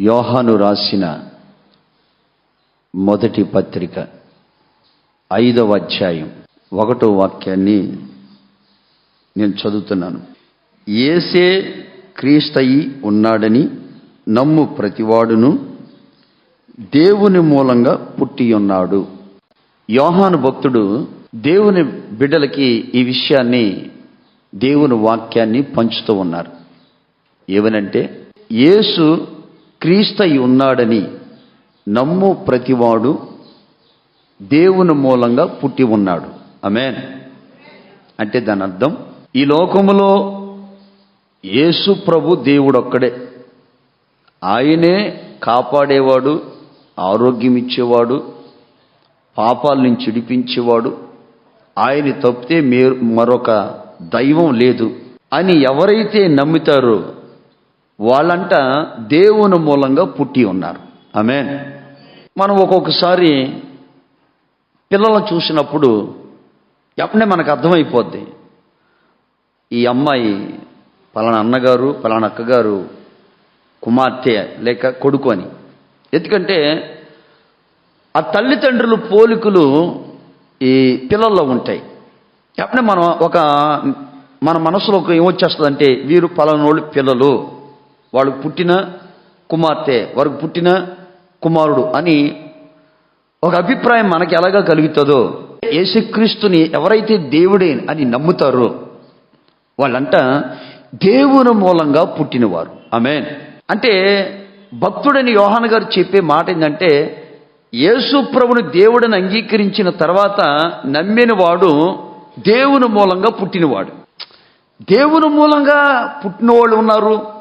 యోహాను రాసిన మొదటి పత్రిక ఐదవ అధ్యాయం ఒకటో వాక్యాన్ని నేను చదువుతున్నాను. ఏసే క్రీస్తయి ఉన్నాడని నమ్ము ప్రతివాడును దేవుని మూలంగా పుట్టి ఉన్నాడు. యోహాను భక్తుడు దేవుని బిడ్డలకి ఈ విషయాన్ని దేవుని వాక్యాన్ని పంచుతూ ఉన్నారు. ఏమనంటే యేసు క్రీస్తయి ఉన్నాడని నమ్ము ప్రతివాడు దేవుని మూలంగా పుట్టి ఉన్నాడు. అమేన్ అంటే దాని అర్థం ఈ లోకములో యేసు ప్రభు దేవుడొక్కడే. ఆయనే కాపాడేవాడు ఆరోగ్యం ఇచ్చేవాడు పాపాల నుంచి విడిపించేవాడు ఆయన తప్పితే మరొక దైవం లేదు అని ఎవరైతే నమ్ముతారో వాళ్ళంట దేవుని మూలంగా పుట్టి ఉన్నారు. ఆమె మనం ఒక్కొక్కసారి పిల్లలను చూసినప్పుడు ఎప్పుడే మనకు అర్థమైపోద్ది. ఈ అమ్మాయి పలానా అన్నగారు పలానా అక్కగారు కుమార్తె లేక కొడుకు అని. ఎందుకంటే ఆ తల్లిదండ్రులు పోలికలు ఈ పిల్లల్లో ఉంటాయి. ఎప్పుడే మనం ఒక మన మనసులో ఏమొచ్చేస్తుందంటే వీరు పలానోళ్ళు పిల్లలు. వాళ్ళకు పుట్టిన కుమార్తె వారికి పుట్టిన కుమారుడు అని ఒక అభిప్రాయం మనకి ఎలాగా కలుగుతుందో యేసుక్రీస్తుని ఎవరైతే దేవుడే అని నమ్ముతారో వాళ్ళంట దేవుని మూలంగా పుట్టినవారు. ఆమె అంటే భక్తుడని యోహాన్ గారు చెప్పే మాట ఏంటంటే యేసు ప్రభుని దేవుడిని అంగీకరించిన తర్వాత నమ్మిన వాడు దేవుని మూలంగా పుట్టినవాడు. దేవుని మూలంగా పుట్టిన వాళ్ళు ఉన్నారు.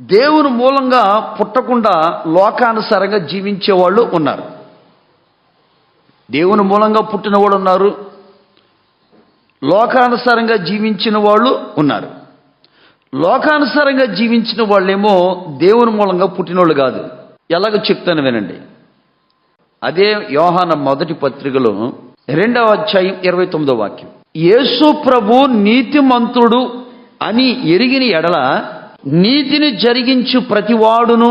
దేవుని మూలంగా పుట్టకుండా లోకానుసారంగా జీవించే వాళ్ళు ఉన్నారు. దేవుని మూలంగా పుట్టిన వాళ్ళు ఉన్నారు. లోకానుసారంగా జీవించిన వాళ్ళు ఉన్నారు. లోకానుసారంగా జీవించిన వాళ్ళేమో దేవుని మూలంగా పుట్టినోళ్ళు కాదు. ఎలాగో చెప్తాను వినండి. అదే యోహాన మొదటి పత్రికలో రెండవ అధ్యాయం ఇరవై తొమ్మిదో వాక్యం. యేసు ప్రభు నీతిమంతుడు అని ఎరిగిన ఎడల నీతిని జరిగించు ప్రతివాడును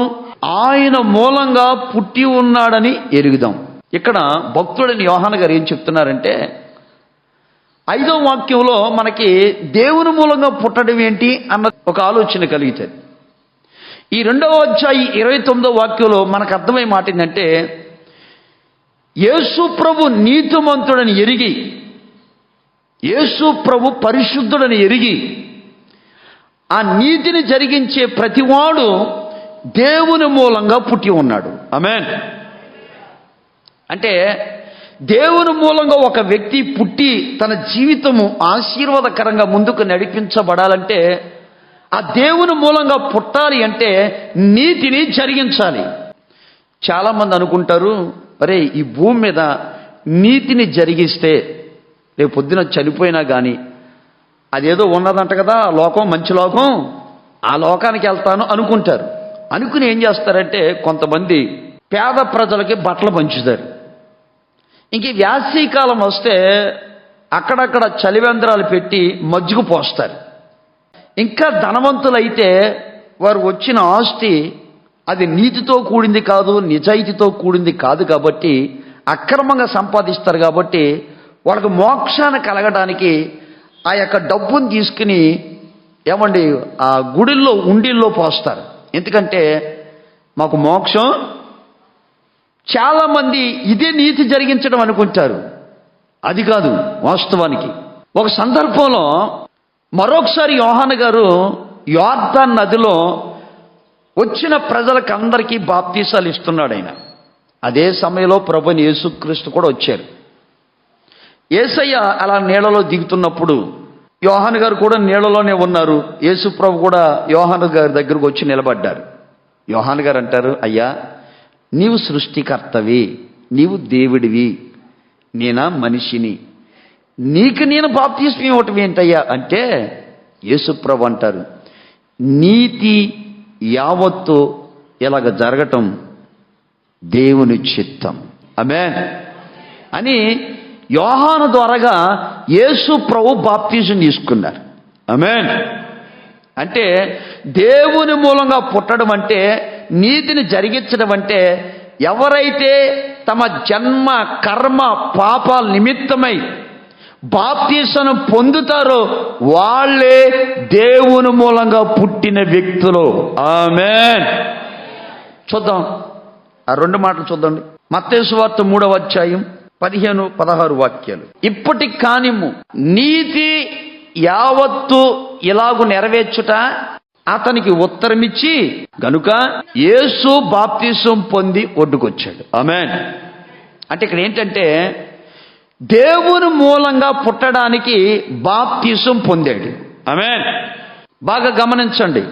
ఆయన మూలంగా పుట్టి ఉన్నాడని ఎరుగుదాం. ఇక్కడ భక్తుడని యోహాన్ గారు ఏం చెప్తున్నారంటే ఐదో వాక్యంలో మనకి దేవుని మూలంగా పుట్టడం ఏంటి అన్న ఒక ఆలోచన కలుగుతుంది ఈ రెండవ అధ్యాయి ఇరవై తొమ్మిదో వాక్యంలో మనకు అర్థమయ్యే మాట ఏంటంటే యేసు ప్రభు నీతిమంతుడని ఎరిగి యేసు ప్రభు పరిశుద్ధుడని ఎరిగి ఆ నీతిని జరిగించే ప్రతివాడు దేవుని మూలంగా పుట్టి ఉన్నాడు. అమెన్ అంటే దేవుని మూలంగా ఒక వ్యక్తి పుట్టి తన జీవితము ఆశీర్వాదకరంగా ముందుకు నడిపించబడాలంటే ఆ దేవుని మూలంగా పుట్టాలి అంటే నీతిని జరిగించాలి. చాలామంది అనుకుంటారు అరే ఈ భూమి మీద నీతిని జరిగిస్తే రేపు పొద్దున చనిపోయినా కానీ అదేదో ఉన్నదంట కదా ఆ లోకం మంచి లోకం ఆ లోకానికి వెళ్తాను అనుకుంటారు. అనుకుని ఏం చేస్తారంటే కొంతమంది పేద ప్రజలకి బట్టలు పంచుతారు. ఇంక ఈ వేసవికాలం వస్తే అక్కడక్కడ చలివేంద్రాలు పెట్టి మజ్జిగ పోస్తారు. ఇంకా ధనవంతులైతే వారు వచ్చిన ఆస్తి అది నీతితో కూడింది కాదు నిజాయితీతో కూడింది కాదు కాబట్టి అక్రమంగా సంపాదిస్తారు కాబట్టి వాళ్ళకి మోక్షాన్ని కలగడానికి ఆ యొక్క డబ్బును తీసుకుని ఏమండి ఆ గుడిల్లో ఉండిల్లో పోస్తారు. ఎందుకంటే మాకు మోక్షం. చాలామంది ఇదే నీతి జరిగించడం అనుకుంటారు. అది కాదు వాస్తవానికి. ఒక సందర్భంలో మరొకసారి యోహాన్ గారు యోర్ధన్ నదిలో వచ్చిన ప్రజలకు అందరికీ బాప్తీసాలు ఇస్తున్నాడు ఆయన. అదే సమయంలో ప్రభుని యేసుక్రీస్తు కూడా వచ్చారు. ఏసయ్య అలా నీళ్ళలో దిగుతున్నప్పుడు యోహాన్ గారు కూడా నీళ్ళలోనే ఉన్నారు. యేసుప్రభు కూడా యోహాన్ గారి దగ్గరకు వచ్చి నిలబడ్డారు. యోహాన్ గారు అంటారు అయ్యా నీవు సృష్టికర్తవి నీవు దేవుడివి నేనా మనిషిని? నీకు నేను బాప్తీసం ఇవ్వటం ఏంటయ్యా? అంటే యేసుప్రభు అంటారు నీతి యావత్తు ఇలాగ జరగటం దేవుని చిత్తం. ఆమె అని యోహాను ద్వారాగా యేసు ప్రభు బాప్తిజం తీసుకున్నారు. ఆమెన్ అంటే దేవుని మూలంగా పుట్టడం అంటే నీతిని జరిగించడం అంటే ఎవరైతే తమ జన్మ కర్మ పాపాల నిమిత్తమై బాప్తీసను పొందుతారో వాళ్ళే దేవుని మూలంగా పుట్టిన వ్యక్తులు. ఆమెన్ చూద్దాం. ఆ రెండు మాటలు చూద్దండి మత్తేసు వార్త మూడవ అధ్యాయం. పదిహేను పదహారు వాక్యాలు. ఇప్పటి కానిము నీతి యావత్తు ఇలాగు నెరవేర్చుట అతనికి ఉత్తరమిచ్చి గనుక యేసు బాప్తీసం పొంది ఒడ్డుకొచ్చాడు. ఆమెన్. అంటే ఇక్కడ ఏంటంటే దేవుని మూలంగా పుట్టడానికి బాప్తీసం పొందాడు. ఆమెన్. బాగా గమనించండి.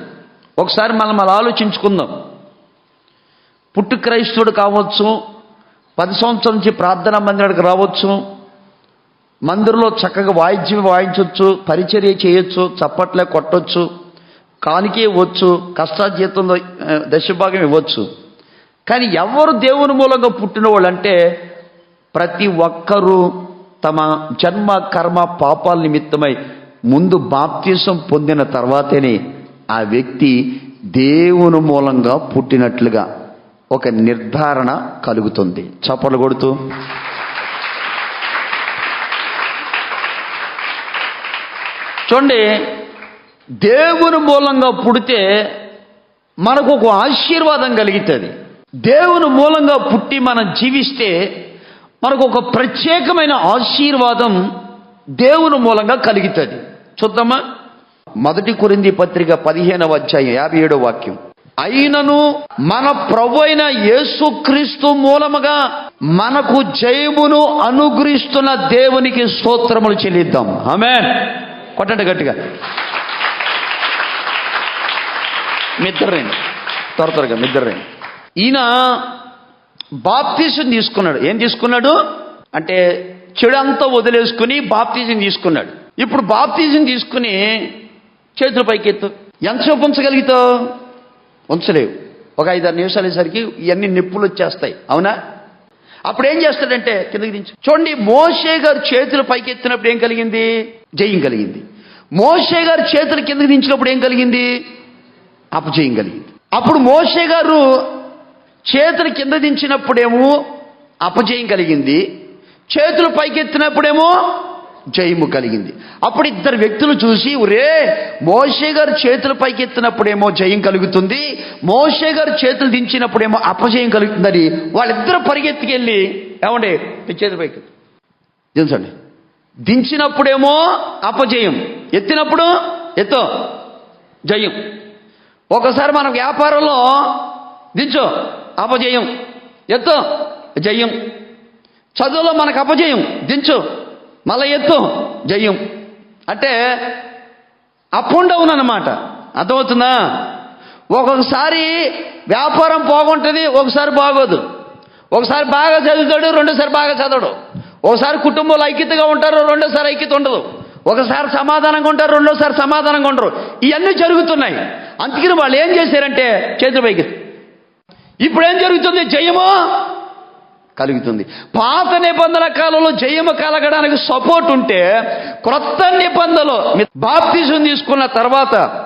ఒకసారి మనం అలా ఆలోచించుకుందాం. పుట్టు క్రైస్తవుడు కావచ్చు పది సంవత్సరం నుంచి ప్రార్థనా మందిరానికి రావచ్చు. మందిరంలో చక్కగా వాయిద్యం వాయించవచ్చు పరిచర్య చేయొచ్చు చప్పట్లే కొట్టొచ్చు కానికే ఇవ్వచ్చు కష్టాజీతంలో దశభాగం ఇవ్వచ్చు. కానీ ఎవరు దేవుని మూలంగా పుట్టిన వాళ్ళు అంటే ప్రతి ఒక్కరూ తమ జన్మ కర్మ పాపాల నిమిత్తమై ముందు బాప్తీసం పొందిన తర్వాతనే ఆ వ్యక్తి దేవుని మూలంగా పుట్టినట్లుగా ఒక నిర్ధారణ కలుగుతుంది. చప్పలు కొడుతూ. చూడండి దేవుని మూలంగా పుడితే మనకు ఒక ఆశీర్వాదం కలుగుతుంది. దేవుని మూలంగా పుట్టి మనం జీవిస్తే మనకు ఒక ప్రత్యేకమైన ఆశీర్వాదం దేవుని మూలంగా కలుగుతుంది. చూద్దామా? మొదటి కురింది పత్రిక పదిహేనవ అధ్యాయం యాభై ఏడో వాక్యం. అయినను మన ప్రభు అయిన యేసుక్రీస్తు మూలముగా మనకు జయమును అనుగ్రహిస్తున్న దేవునికి స్తోత్రములు చెల్లిద్దాం. ఆమె కొట్టండి గట్టిగా. మిద్దరేండి త్వర త్వరగా మిద్దరేండి ఈయన బాప్తీసం తీసుకున్నాడు. ఏం తీసుకున్నాడు? అంటే చెడంతా వదిలేసుకుని బాప్తీజం తీసుకున్నాడు. ఇప్పుడు బాప్తీజం తీసుకుని చేతులు పైకెత్తు. ఎంత ఉంచగలుగుతావు ఉంచలేవు ఒక ఐదారు నిమిషాలు అయ్యేసరికి ఇవన్నీ నిప్పులు వచ్చేస్తాయి. అవునా? అప్పుడు ఏం చేస్తాడంటే కిందకి దించు. చూడండి మోషే గారు చేతులు పైకెత్తినప్పుడు ఏం కలిగింది? జయం కలిగింది. మోషే గారు చేతులు కిందకి దించినప్పుడు ఏం కలిగింది? అపజయం కలిగింది. అప్పుడు మోషే గారు చేతులు కింద దించినప్పుడేమో అపజయం కలిగింది. చేతులు పైకెత్తినప్పుడేమో జయము కలిగింది. అప్పుడు ఇద్దరు వ్యక్తులు చూసి ఒరే మోషే గారు చేతులు పైకెత్తినప్పుడేమో జయం కలుగుతుంది. మోషే గారు చేతులు దించినప్పుడేమో అపజయం కలుగుతుందని వాళ్ళిద్దరు పరిగెత్తుకెళ్ళి ఏమండి? నీ చేతులు పైకి దించండి దించినప్పుడేమో అపజయం. ఎత్తినప్పుడు ఎత్తో. జయం. ఒకసారి మన వ్యాపారంలో దించు. అపజయం. ఎత్తు. జయం. చదువులో మనకు అపజయం. దించు. మళ్ళీ ఎత్తు జయం. అంటే అప్ అండ్ డౌన్ అన్నమాట అర్థమవుతుందా? ఒక్కొక్కసారి వ్యాపారం బాగుంటుంది ఒకసారి బాగోదు. ఒకసారి బాగా చదువుతాడు రెండోసారి బాగా చదవడు. ఒకసారి కుటుంబంలో ఐక్యతగా ఉంటారు రెండోసారి ఐక్యత ఉండదు. ఒకసారి సమాధానంగా ఉంటారు రెండోసారి సమాధానంగా ఉండరు. ఇవన్నీ జరుగుతున్నాయి. అందుకని వాళ్ళు ఏం చేశారంటే చేతులు పైకి. ఇప్పుడు ఏం జరుగుతుంది? జయమో కలుగుతుంది. పాత నిబంధన కాలంలో జయము కలగడానికి సపోర్ట్ ఉంటే క్రొత్త నిబంధనలో బాప్తిజం తీసుకున్న తర్వాత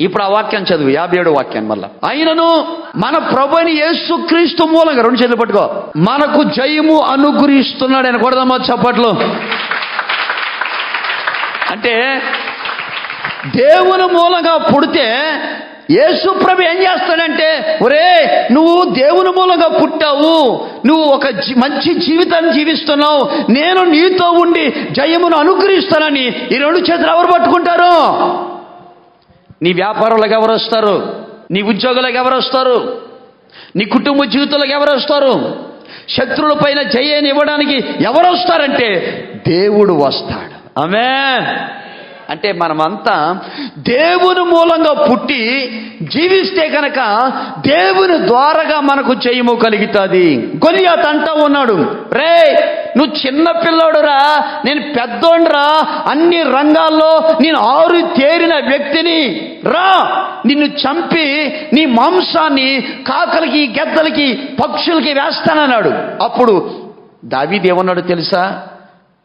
ఇప్పుడు ఆ వాక్యం చదువు యాభై ఏడు వాక్యం మళ్ళా. అయినను మన ప్రభుని యేసుక్రీస్తు మూలంగా రెండు చేతులు పట్టుకో. మనకు జయము అనుగ్రహిస్తున్నాడు అని కొడదామా చప్పట్లు. అంటే దేవుని మూలంగా పుడితే యేసు ప్రభు ఏం చేస్తాడంటే ఒరే నువ్వు దేవుని మూలంగా పుట్టావు. నువ్వు ఒక మంచి జీవితాన్ని జీవిస్తున్నావు. నేను నీతో ఉండి జయమును అనుగ్రహిస్తానని ఈ రెండు చేతులు ఎవరు పట్టుకుంటారు? నీ వ్యాపారంలోకి ఎవరు వస్తారు? నీ ఉద్యోగులకు ఎవరు వస్తారు? నీ కుటుంబ జీవితంలోకి ఎవరు వస్తారు? శత్రువుల పైన జయాన్ని ఇవ్వడానికి ఎవరు వస్తారంటే దేవుడు వస్తాడు. ఆమె అంటే మనమంతా దేవుని మూలంగా పుట్టి జీవిస్తే కనుక దేవుని ద్వారాగా మనకు చేయము కలుగుతుంది. గొలియాత్ అంటా ఉన్నాడు రే నువ్వు చిన్న పిల్లోడురా నేను పెద్దోండ్రా అన్ని రంగాల్లో నేను ఆరు తేరిన వ్యక్తిని. రా నిన్ను చంపి నీ మాంసాన్ని కాకలకి గెద్దలకి పక్షులకి వేస్తానన్నాడు. అప్పుడు దావీది ఏమన్నాడు తెలుసా?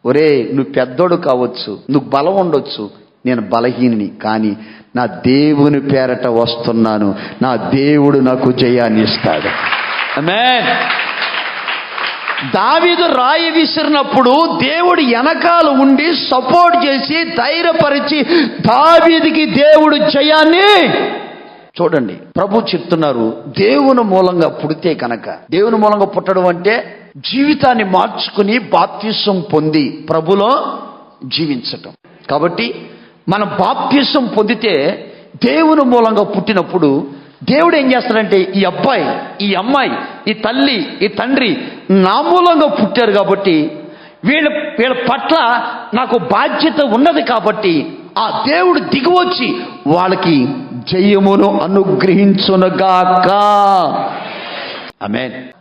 ఒరే నువ్వు పెద్దోడు కావచ్చు నువ్వు బలం ఉండొచ్చు నేను బలహీనుని కానీ నా దేవుని పేరట వస్తున్నాను నా దేవుడు నాకు జయాన్ని ఇస్తాడు దావీదు రాయి విసిరినప్పుడు దేవుడు వెనకాల ఉండి సపోర్ట్ చేసి ధైర్యపరిచి దావీదికి దేవుడు జయాన్ని చూడండి ప్రభు చెప్తున్నారు దేవుని మూలంగా పుడితే కనుక దేవుని మూలంగా పుట్టడం అంటే జీవితాన్ని మార్చుకుని బాప్త్యసం పొంది ప్రభులో జీవించటం. కాబట్టి మన బాప్త్యసం పొందితే దేవుని మూలంగా పుట్టినప్పుడు దేవుడు ఏం చేస్తాడంటే ఈ అబ్బాయి ఈ అమ్మాయి ఈ తల్లి ఈ తండ్రి నా మూలంగా పుట్టారు కాబట్టి వీళ్ళ వీళ్ళ పట్ల నాకు బాధ్యత ఉన్నది కాబట్టి ఆ దేవుడు దిగువచ్చి వాళ్ళకి జయమును అనుగ్రహించునుగాక. ఆమేన్.